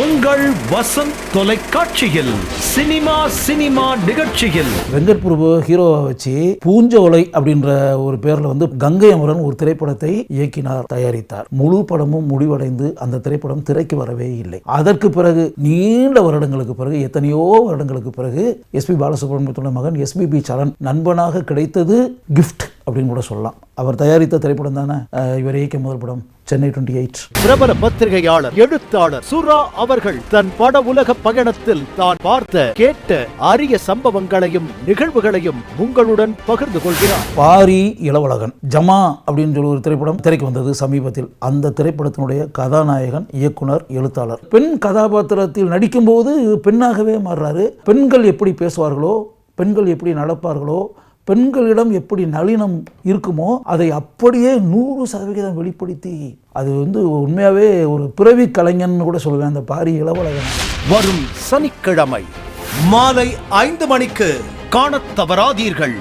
உங்கள் வசந்த் தொலைக்காட்சியில் cinema cinema நிகழ்ச்சியில். வெங்கட் பிரபு ஹீரோவை வச்சு பூஞ்சோலை அப்படின்ற ஒரு பேர்ல வந்து கங்கை அமரன் ஒரு திரைப்படத்தை இயக்கினார் தயாரித்தார். முழு படமும் முடிவடைந்து அந்த திரைப்படம் திரைக்கு வரவே இல்லை. அதற்கு பிறகு நீண்ட வருடங்களுக்கு பிறகு எத்தனையோ வருடங்களுக்கு பிறகு எஸ்பி பாலசுப்ரமணியத்துடைய மகன் எஸ்பிபி சரண் நண்பனாக கிடைத்தது கிஃப்ட் அப்படின்னு கூட சொல்லலாம். அவர் தயாரித்த திரைப்படம் தானே? இவர் இயக்கிய முதல் படம் சென்னை டுவெண்ட்டி எயிட். பிரபல பத்திரிகையாளர் எழுத்தாளர் சுரா அவர்கள் தன் பட உலக பயணத்தில் தான் பார்த்த கேட்ட அரிய சம்பவங்களையும் நிகழ்வுகளையும் உங்களுடன் பகிர்ந்து கொள்கிறார். பாரி இளவழகன் ஜமா அப்படின்னு சொல்லி ஒரு திரைப்படம் திரைக்கு வந்தது சமீபத்தில். அந்த திரைப்படத்தினுடைய கதாநாயகன் இயக்குனர் எழுத்தாளர். பெண் கதாபாத்திரத்தில் நடிக்கும்போது பெண்ணாகவே மாறுறாரு. பெண்கள் எப்படி பேசுவார்களோ பெண்கள் எப்படி நடப்பார்களோ பெண்களிடம் எப்படி நளினம் இருக்குமோ அதை அப்படியே நூறு சதவிகிதம் வெளிப்படுத்தி அது வந்து உண்மையாகவே ஒரு பிறவி கலைஞன் கூட சொல்லுவேன் அந்த பாரி இளவலகன் வரும் சனிக்கிழமை மாலை ஐந்து மணிக்கு காணத் தவறாதீர்கள்.